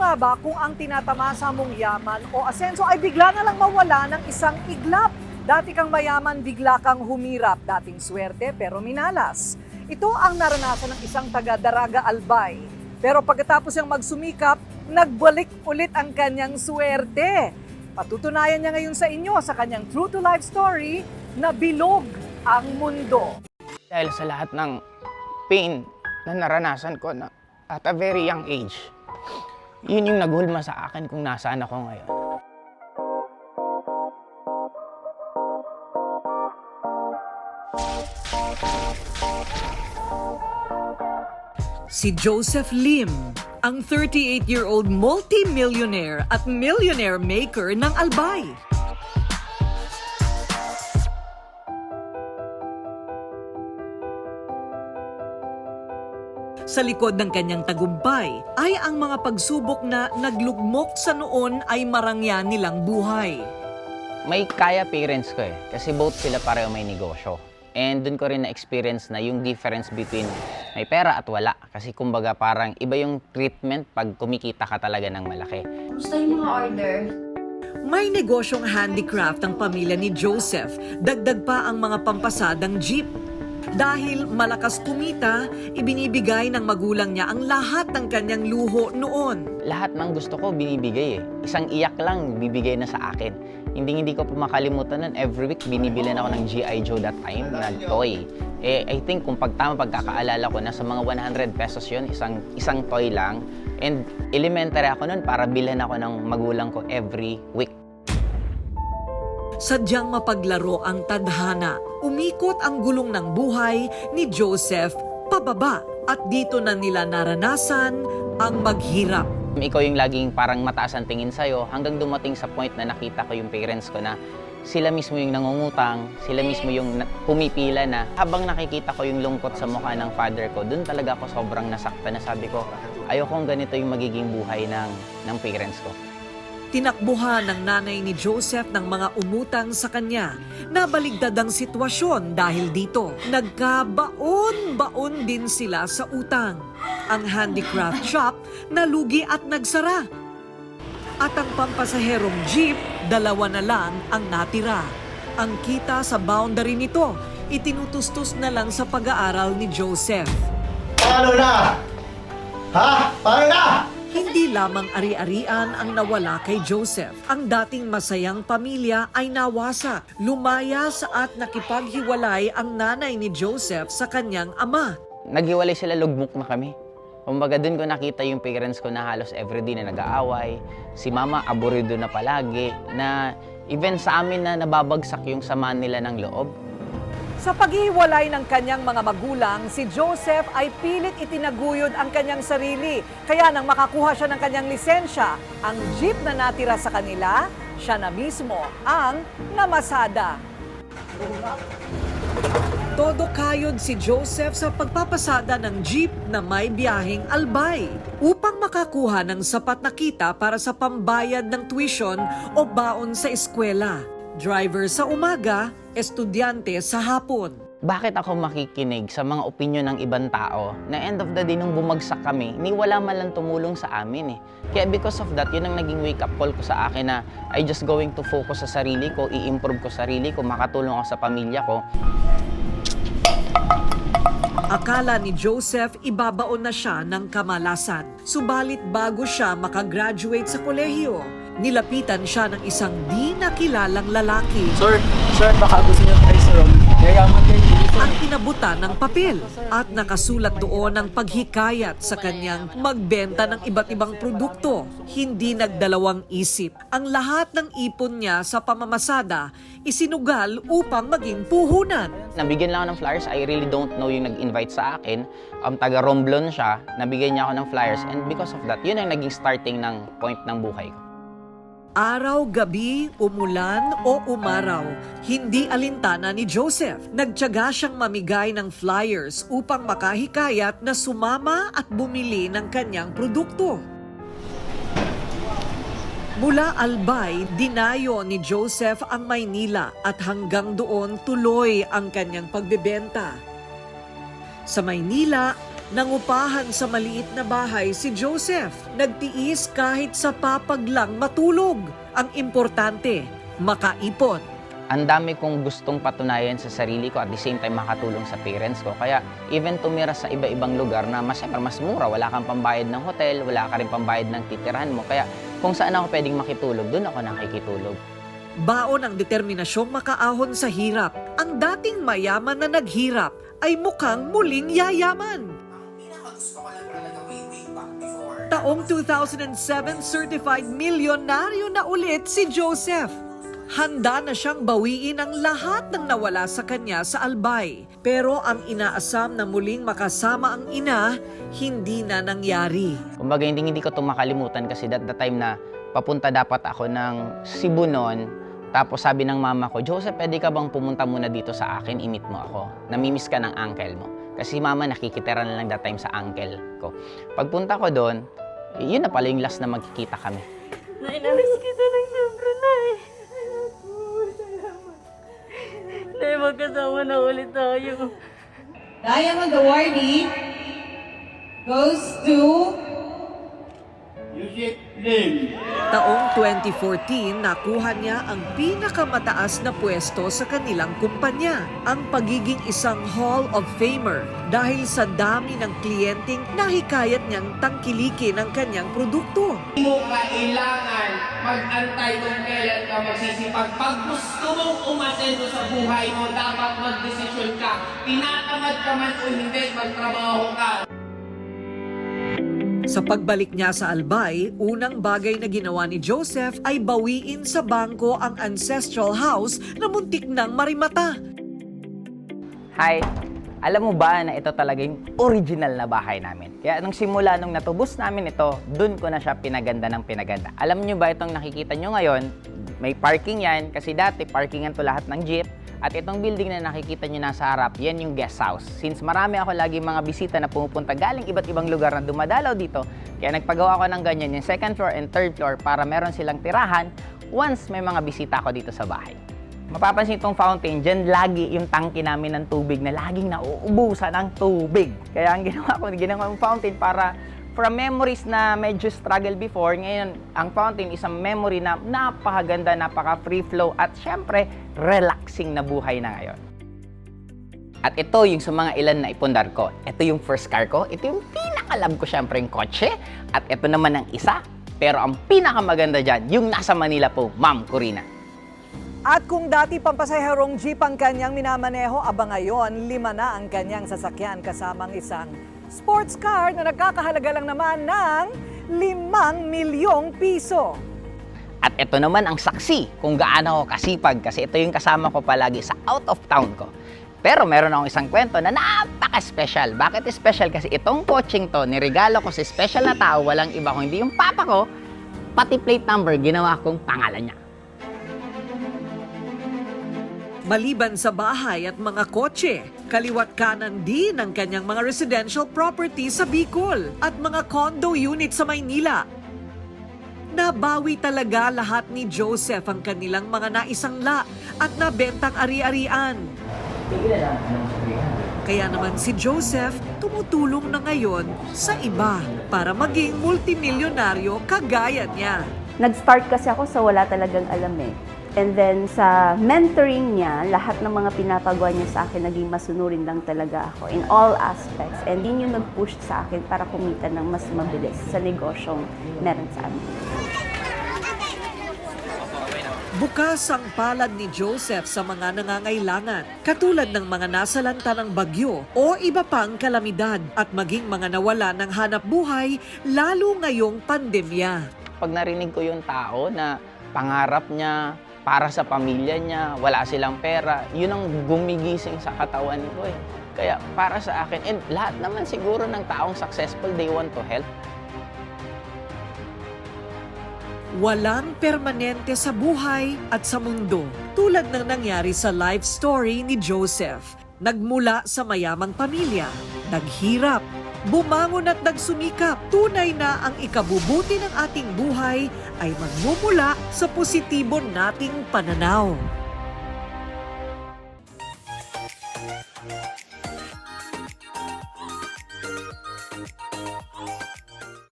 nga ba kung ang tinatamasa mong yaman o asenso ay bigla na lang mawala ng isang iglap? Dati kang mayaman, bigla kang humirap. Dating swerte pero minalas. Ito ang naranasan ng isang taga-Daraga Albay. Pero pagkatapos niyang magsumikap, nagbalik ulit ang kanyang swerte. Patutunayan niya ngayon sa inyo sa kanyang true to life story na bilog ang mundo. Dahil sa lahat ng pain na naranasan ko na at a very young age, yun yung naghulma sa akin kung nasaan ako ngayon. Si Joseph Lim, ang 38-year-old multi-millionaire at millionaire maker ng Albay. Sa likod ng kanyang tagumpay ay ang mga pagsubok na naglugmok sa noon ay marangyan nilang buhay. May kaya parents ko eh, kasi both sila pareho may negosyo. And dun ko rin na-experience na yung difference between may pera at wala. Kasi kumbaga parang iba yung treatment pag kumikita ka talaga ng malaki. Gusto yung mga order? May negosyong handicraft ang pamilya ni Joseph. Dagdag pa ang mga pampasadang jeep. Dahil malakas kumita, ibinibigay ng magulang niya ang lahat ng kanyang luho noon. Lahat ng gusto ko binibigay eh. Isang iyak lang bibigay na sa akin. Hindi hindi ko pa makalimutan nun, every week binibilan ako ng G.I. Joe that time na toy. Eh, I think kung pagtama pagkakaalala ko, nasa mga 100 pesos yun, isang, isang toy lang. And elementary ako nun para bilhan ako ng magulang ko every week. Sadyang mapaglaro ang tadhana. Umikot ang gulong ng buhay ni Joseph pababa at dito na nila naranasan ang maghirap. Ikaw yung laging parang mataas ang tingin sa'yo hanggang dumating sa point na nakita ko yung parents ko na sila mismo yung nangungutang, sila mismo yung pumipila na. Habang nakikita ko yung lungkot sa mukha ng father ko, dun talaga ako sobrang nasakta na sabi ko, ayokong ganito yung magiging buhay ng, ng parents ko. Tinakbuhan ng nanay ni Joseph ng mga umutang sa kanya. Nabaligtad ang sitwasyon dahil dito. Nagkabaon-baon din sila sa utang. Ang handicraft shop nalugi at nagsara. At ang pampasaherong jeep, dalawa na lang ang natira. Ang kita sa boundary nito, itinutustos na lang sa pag-aaral ni Joseph. Paano na? Ha? Paano na? Hindi lamang ari-arian ang nawala kay Joseph. Ang dating masayang pamilya ay nawasak. Lumayas at nakipaghiwalay ang nanay ni Joseph sa kanyang ama. Naghiwalay sila, lugmok na kami. Kumbaga dun ko nakita yung parents ko na halos everyday na nag-aaway. Si mama aburido na palagi. Na even sa amin na nababagsak yung sama nila ng loob. Sa paghiwalay ng kanyang mga magulang, si Joseph ay pilit itinaguyod ang kanyang sarili. Kaya nang makakuha siya ng kanyang lisensya, ang jeep na natira sa kanila, siya na mismo ang namasada. Todo kayod si Joseph sa pagpapasada ng jeep na may biyaheng albay upang makakuha ng sapat na kita para sa pambayad ng tuition o baon sa eskwela. Driver sa umaga, estudyante sa hapon. Bakit ako makikinig sa mga opinion ng ibang tao na end of the day nung bumagsak kami, ni wala man lang tumulong sa amin eh. Kaya because of that, yun ang naging wake up call ko sa akin na I just going to focus sa sarili ko, i-improve ko sarili ko, makatulong ako sa pamilya ko. Akala ni Joseph ibabaon na siya ng kamalasan. Subalit bago siya makagraduate sa kolehiyo, nilapitan siya ng isang di nakilalang lalaki. Sir, sir, baka gusto niyo try sa room. Yayaman kayo ang inabutan ng papel at nakasulat doon ang paghikayat sa kanyang magbenta ng iba't ibang produkto. Hindi nagdalawang isip. Ang lahat ng ipon niya sa pamamasada isinugal upang maging puhunan. Nabigyan lang ako ng flyers, I really don't know yung nag-invite sa akin. Um, taga Romblon siya, nabigyan niya ako ng flyers and because of that, yun ang naging starting ng point ng buhay ko. Araw, gabi, umulan o umaraw, hindi alintana ni Joseph. Nagtyaga siyang mamigay ng flyers upang makahikayat na sumama at bumili ng kanyang produkto. Mula Albay, dinayo ni Joseph ang Maynila at hanggang doon tuloy ang kanyang pagbebenta. Sa Maynila, Nangupahan sa maliit na bahay si Joseph. Nagtiis kahit sa papag lang matulog. Ang importante, makaipon. ang dami kong gustong patunayan sa sarili ko at the same time makatulong sa parents ko. Kaya even tumira sa iba-ibang lugar na mas, mas mura, wala kang pambayad ng hotel, wala ka rin pambayad ng titirahan mo. Kaya kung saan ako pwedeng makitulog, doon ako nakikitulog. Baon ang determinasyong makaahon sa hirap. Ang dating mayaman na naghirap ay mukhang muling yayaman. Taong 2007, certified milyonaryo na ulit si Joseph. Handa na siyang bawiin ang lahat ng nawala sa kanya sa Albay. Pero ang inaasam na muling makasama ang ina, hindi na nangyari. Kumbaga, hindi, hindi ko ito makalimutan kasi that the time na papunta dapat ako ng Cebu noon, tapos sabi ng mama ko, Joseph, pwede ka bang pumunta muna dito sa akin, imit mo ako. Namimiss ka ng uncle mo. Kasi si mama nakikitira na lang that time sa uncle ko. Pagpunta ko doon, yun na pala yung last na magkikita kami. Nay, namiss kita ng sobra, Nay. Nay, magkasama na ulit tayo. Diamond awardee goes to Taong 2014, nakuha niya ang pinakamataas na pwesto sa kanilang kumpanya, ang pagiging isang Hall of Famer dahil sa dami ng kliyenteng nahikayat niyang tangkilikin ang kanyang produkto. mo kailangan mag-antay kung kailan ka magsisipag. Pag gusto mong umasenso sa buhay mo, dapat magdesisyon ka. Tinatamad ka man o hindi, magtrabaho ka. Sa pagbalik niya sa Albay, unang bagay na ginawa ni Joseph ay bawiin sa bangko ang ancestral house na muntik ng marimata. Hi! Alam mo ba na ito talaga yung original na bahay namin? Kaya nung simula nung natubos namin ito, dun ko na siya pinaganda ng pinaganda. Alam nyo ba itong nakikita nyo ngayon, may parking yan kasi dati parkingan to lahat ng jeep. At itong building na nakikita nyo nasa harap, yan yung guest house. Since marami ako lagi mga bisita na pumupunta galing iba't ibang lugar na dumadalaw dito, kaya nagpagawa ko ng ganyan yung second floor and third floor para meron silang tirahan once may mga bisita ako dito sa bahay. Mapapansin itong fountain, dyan lagi yung tangke namin ng tubig na laging nauubusan ng tubig. Kaya ang ginawa ko, ginawa yung fountain para from memories na medyo struggle before, ngayon ang fountain is a memory na napakaganda, napaka free flow at syempre relaxing na buhay na ngayon. At ito yung sa mga ilan na ipundar ko. Ito yung first car ko. Ito yung pinakalab ko syempre yung kotse. At ito naman ang isa. Pero ang pinakamaganda dyan, yung nasa Manila po, Ma'am Corina. At kung dati pampasaherong jeep ang kanyang minamaneho, aba ngayon, lima na ang kanyang sasakyan kasamang isang sports car na nagkakahalaga lang naman ng limang milyong piso. At ito naman ang saksi kung gaano ako kasipag kasi ito yung kasama ko palagi sa out of town ko. Pero meron akong isang kwento na napaka-special. Bakit special? Kasi itong coaching to, niregalo ko sa special na tao, walang iba kung hindi yung papa ko, pati plate number, ginawa kong pangalan niya. Maliban sa bahay at mga kotse, kaliwat kanan din ang kanyang mga residential property sa Bicol at mga condo unit sa Maynila. Nabawi talaga lahat ni Joseph ang kanilang mga naisangla at nabentang ari-arian. Kaya naman si Joseph tumutulong na ngayon sa iba para maging multimilyonaryo kagaya niya. Nag-start kasi ako sa wala talagang alam eh. And then sa mentoring niya, lahat ng mga pinapagawa niya sa akin, naging masunurin lang talaga ako in all aspects. And yun yung nag-push sa akin para kumita ng mas mabilis sa negosyong meron sa amin. Bukas ang palad ni Joseph sa mga nangangailangan, katulad ng mga nasalanta ng bagyo o iba pang kalamidad at maging mga nawala ng hanap buhay lalo ngayong pandemya. Pag narinig ko yung tao na pangarap niya, para sa pamilya niya, wala silang pera, yun ang gumigising sa katawan ko eh. Kaya para sa akin, and lahat naman siguro ng taong successful, they want to help. Walang permanente sa buhay at sa mundo, tulad ng nangyari sa life story ni Joseph. Nagmula sa mayamang pamilya, naghirap, bumangon at nagsumikap. Tunay na ang ikabubuti ng ating buhay ay magmumula sa positibo nating pananaw.